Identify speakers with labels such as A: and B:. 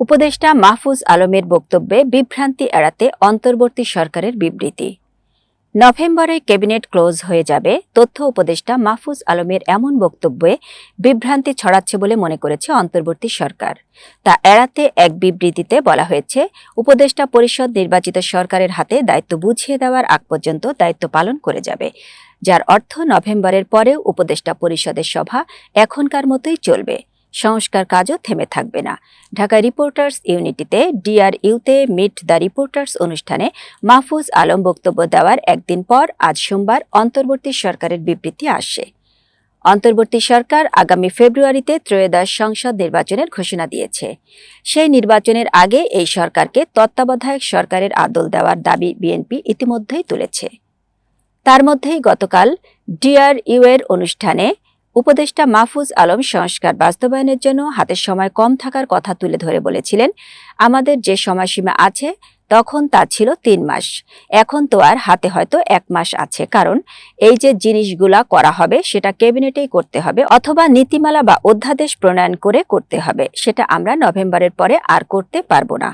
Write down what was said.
A: উপদেষ্টা মাহফুজ আলমের বক্তব্যে বিভ্রান্তি এড়াতে অন্তর্বর্তী সরকারের বিবৃতি। নভেম্বরে ক্যাবিনেট ক্লোজ হয়ে যাবে, তথ্য উপদেষ্টা মাহফুজ আলমের এমন বক্তব্যে বিভ্রান্তি ছড়াচ্ছে বলে মনে করেছে অন্তর্বর্তী সরকার। তা এড়াতে এক বিবৃতিতে বলা হয়েছে, উপদেষ্টা পরিষদ নির্বাচিত সরকারের হাতে দায়িত্ব বুঝিয়ে দেওয়ার আগ পর্যন্ত দায়িত্ব পালন করে যাবে, যার অর্থ নভেম্বরের পরেও উপদেষ্টা পরিষদের সভা এখনকার মতোই চলবে। সংস্কার কাজও থেমে থাকবে না। ঢাকা রিপোর্টার্স ইউনিটিতে ডিআরইউতে মিট দ্য রিপোর্টার্স অনুষ্ঠানে মাহফুজ আলম বক্তব্য দেওয়ার একদিন পর আজ সোমবার অন্তর্বর্তী সরকারের বিবৃতি আসে অন্তর্বর্তী সরকার আগামী ফেব্রুয়ারিতে ত্রয়োদশ সংসদ নির্বাচনের ঘোষণা দিয়েছে। সেই নির্বাচনের আগে এই সরকারকে তত্ত্বাবধায়ক সরকারের আদল দেওয়ার দাবি বিএনপি ইতিমধ্যেই তুলেছে। তার মধ্যেই গতকাল ডিআরইউ এর অনুষ্ঠানে উপদেষ্টা মাহফুজ আলম সংস্কার বাস্তবায়নের জন্য হাতে সময় কম থাকার কথা তুলে ধরে বলেছিলেন, আমাদের যে সময়সীমা আছে, তখন তা ছিল তিন মাস। এখন তো আর হাতে হয়তো এক মাস আছে। কারণ, এই যে জিনিসগুলা করা হবে, সেটা ক্যাবিনেটেই করতে হবে অথবা নীতিমালা বা অধ্যাদেশ প্রণয়ন করে করতে হবে। সেটা আমরা নভেম্বরের পরে আর করতে পারব না।